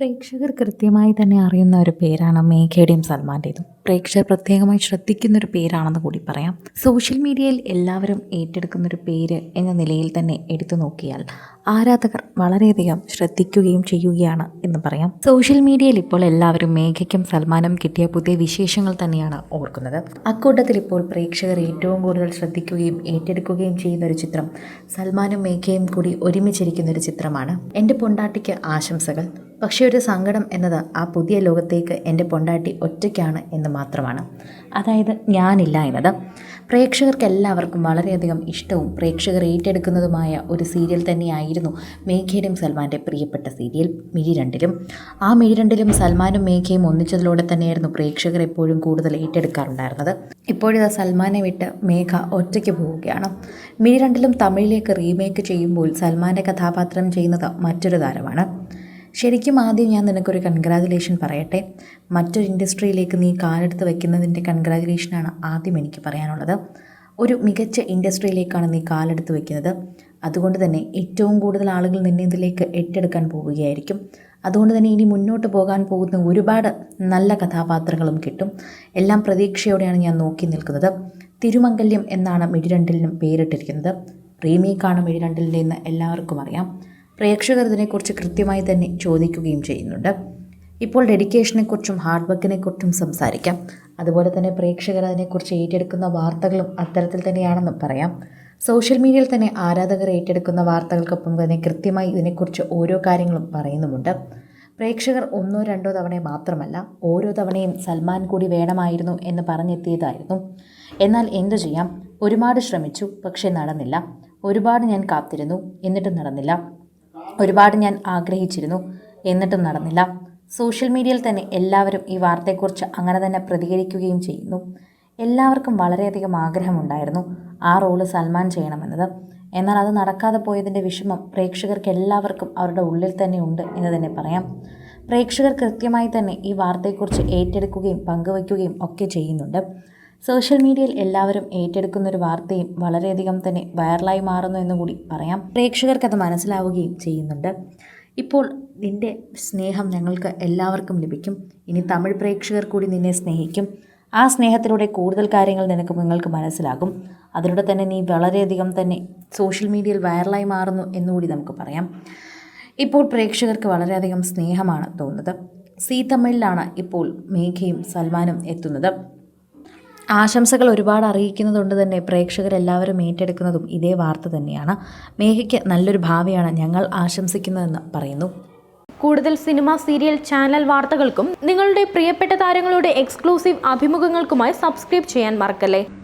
പ്രേക്ഷകർ കൃത്യമായി തന്നെ അറിയുന്ന ഒരു പേരാണ് മേഘയുടെയും സൽമാന്റെതും പ്രേക്ഷകർ പ്രത്യേകമായി ശ്രദ്ധിക്കുന്ന ഒരു പേരാണെന്ന് കൂടി പറയാം. സോഷ്യൽ മീഡിയയിൽ എല്ലാവരും ഏറ്റെടുക്കുന്ന ഒരു പേര് എന്ന നിലയിൽ തന്നെ എടുത്തു നോക്കിയാൽ ആരാധകർ വളരെയധികം ശ്രദ്ധിക്കുകയും ചെയ്യുകയാണ് എന്ന് പറയാം. സോഷ്യൽ മീഡിയയിൽ ഇപ്പോൾ എല്ലാവരും മേഘയ്ക്കും സൽമാനും കിട്ടിയ പുതിയ വിശേഷങ്ങൾ തന്നെയാണ് ഓർക്കുന്നത്. അക്കൂട്ടത്തിൽ ഇപ്പോൾ പ്രേക്ഷകർ ഏറ്റവും കൂടുതൽ ശ്രദ്ധിക്കുകയും ഏറ്റെടുക്കുകയും ചെയ്യുന്ന ഒരു ചിത്രം സൽമാനും മേഘയും കൂടി ഒരുമിച്ചിരിക്കുന്ന ഒരു ചിത്രമാണ്. എന്റെ പൊണ്ടാട്ടിക്ക് ആശംസകൾ. പക്ഷേ ഒരു സങ്കടം എന്നത് ആ പുതിയ ലോകത്തേക്ക് എന്റെ പൊണ്ടാട്ടി ഒറ്റയ്ക്കാണ് എന്ന് മാത്രമാണ്. അതായത് ഞാനില്ല എന്നത്. പ്രേക്ഷകർക്ക് എല്ലാവർക്കും വളരെയധികം ഇഷ്ടവും പ്രേക്ഷകർ ഏറ്റെടുക്കുന്നതുമായ ഒരു സീരിയൽ തന്നെയായിരുന്നു മേഘയുടെയും സൽമാന്റെ പ്രിയപ്പെട്ട സീരിയൽ മിഴി രണ്ടിലും. ആ മിഴി രണ്ടിലും സൽമാനും മേഘയും ഒന്നിച്ചതിലൂടെ തന്നെയായിരുന്നു പ്രേക്ഷകർ എപ്പോഴും കൂടുതൽ ഏറ്റെടുക്കാറുണ്ടായിരുന്നത്. ഇപ്പോഴിത് സൽമാനെ വിട്ട് മേഘ ഒറ്റയ്ക്ക് പോവുകയാണ്. മിഴി രണ്ടിലും തമിഴിലേക്ക് റീമേക്ക് ചെയ്യുമ്പോൾ സൽമാന്റെ കഥാപാത്രം ചെയ്യുന്നത് മറ്റൊരു താരമാണ്. ശരിക്കും ആദ്യം ഞാൻ നിനക്കൊരു കൺഗ്രാജുലേഷൻ പറയട്ടെ. മറ്റൊരു ഇൻഡസ്ട്രിയിലേക്ക് നീ കാലെടുത്ത് വയ്ക്കുന്നതിന്റെ കൺഗ്രാജുലേഷനാണ് ആദ്യം എനിക്ക് പറയാനുള്ളത്. ഒരു മികച്ച ഇൻഡസ്ട്രിയിലേക്കാണ് നീ കാലെടുത്ത് വയ്ക്കുന്നത് അതുകൊണ്ട് തന്നെ ഏറ്റവും കൂടുതൽ ആളുകൾ നിന്നെ ഇതിലേക്ക് ഏറ്റെടുക്കാൻ പോവുകയായിരിക്കും. അതുകൊണ്ട് തന്നെ ഇനി മുന്നോട്ട് പോകാൻ പോകുന്ന ഒരുപാട് നല്ല കഥാപാത്രങ്ങളും കിട്ടും. എല്ലാം പ്രതീക്ഷയോടെയാണ് ഞാൻ നോക്കി നിൽക്കുന്നത്. തിരുമംഗല്യം എന്നാണ് മിഴിരണ്ടിലിനും പേരിട്ടിരിക്കുന്നത്. റീമേക്കാണ് മിഴിരണ്ടിലിന്റെ എന്ന് എല്ലാവർക്കും അറിയാം. പ്രേക്ഷകർ ഇതിനെക്കുറിച്ച് കൃത്യമായി തന്നെ ചോദിക്കുകയും ചെയ്യുന്നുണ്ട്. ഇപ്പോൾ ഡെഡിക്കേഷനെക്കുറിച്ചും ഹാർഡ് വർക്കിനെക്കുറിച്ചും സംസാരിക്കാം. അതുപോലെ തന്നെ പ്രേക്ഷകർ അതിനെക്കുറിച്ച് ഏറ്റെടുക്കുന്ന വാർത്തകളും അത്തരത്തിൽ തന്നെയാണെന്നും പറയാം. സോഷ്യൽ മീഡിയയിൽ തന്നെ ആരാധകർ ഏറ്റെടുക്കുന്ന വാർത്തകൾക്കൊപ്പം തന്നെ കൃത്യമായി ഇതിനെക്കുറിച്ച് ഓരോ കാര്യങ്ങളും പറയുന്നുമുണ്ട്. പ്രേക്ഷകർ ഒന്നോ രണ്ടോ തവണ മാത്രമല്ല ഓരോ തവണയും സൽമാൻ കൂടി വേണമായിരുന്നു എന്ന് പറഞ്ഞെത്തിയതായിരുന്നു. എന്നാൽ എന്തു ചെയ്യാം? ഒരുപാട് ശ്രമിച്ചു പക്ഷേ നടന്നില്ല. ഒരുപാട് ഞാൻ കാത്തിരുന്നു എന്നിട്ടും നടന്നില്ല. ഒരുപാട് ഞാൻ ആഗ്രഹിച്ചിരുന്നു. എന്നിട്ടും നടന്നില്ല. സോഷ്യൽ മീഡിയയിൽ തന്നെ എല്ലാവരും ഈ വാർത്തയെക്കുറിച്ച് അങ്ങനെ തന്നെ പ്രതികരിക്കുകയും ചെയ്യുന്നു. എല്ലാവർക്കും വളരെയധികം ആഗ്രഹമുണ്ടായിരുന്നു ആ റോൾ സൽമാൻ ചെയ്യണമെന്നത്. എന്നാൽ അത് നടക്കാതെ പോയതിന്റെ വിഷമം പ്രേക്ഷകർക്ക് എല്ലാവർക്കും അവരുടെ ഉള്ളിൽ തന്നെ ഉണ്ട് എന്ന് തന്നെ പറയാം. പ്രേക്ഷകർ കൃത്യമായി തന്നെ ഈ വാർത്തയെക്കുറിച്ച് ഏറ്റെടുക്കുകയും പങ്കുവയ്ക്കുകയും ഒക്കെ ചെയ്യുന്നുണ്ട്. സോഷ്യൽ മീഡിയയിൽ എല്ലാവരും ഏറ്റെടുക്കുന്ന ഒരു വാർത്തയും വളരെയധികം തന്നെ വൈറലായി മാറുന്നു എന്ന് കൂടി പറയാം. പ്രേക്ഷകർക്കത് മനസ്സിലാവുകയും ചെയ്യുന്നുണ്ട്. ഇപ്പോൾ നിന്റെ സ്നേഹം ഞങ്ങൾക്ക് എല്ലാവർക്കും ലഭിക്കും. ഇനി തമിഴ് പ്രേക്ഷകർ കൂടി നിന്നെ സ്നേഹിക്കും. ആ സ്നേഹത്തിലൂടെ കൂടുതൽ കാര്യങ്ങൾ നിനക്ക് നിങ്ങൾക്ക് മനസ്സിലാകും. അതിലൂടെ തന്നെ നീ വളരെയധികം തന്നെ സോഷ്യൽ മീഡിയയിൽ വൈറലായി മാറുന്നു എന്നുകൂടി നമുക്ക് പറയാം. ഇപ്പോൾ പ്രേക്ഷകർക്ക് വളരെയധികം സ്നേഹമാണ് തോന്നുന്നത്. സി തമിഴിലാണ് ഇപ്പോൾ മേഘയും സൽമാനും എത്തുന്നത്. ആശംസകൾ ഒരുപാട് അറിയിക്കുന്നതുകൊണ്ട് തന്നെ പ്രേക്ഷകരെല്ലാവരും ഏറ്റെടുക്കുന്നതും ഇതേ വാർത്ത തന്നെയാണ്. മേഘയ്ക്ക് നല്ലൊരു ഭാവിയാണ് ഞങ്ങൾ ആശംസിക്കുന്നതെന്ന് പറയുന്നു. കൂടുതൽ സിനിമ സീരിയൽ ചാനൽ വാർത്തകൾക്കും നിങ്ങളുടെ പ്രിയപ്പെട്ട താരങ്ങളുടെ എക്സ്ക്ലൂസീവ് അഭിമുഖങ്ങൾക്കുമായി സബ്സ്ക്രൈബ് ചെയ്യാൻ മറക്കല്ലേ?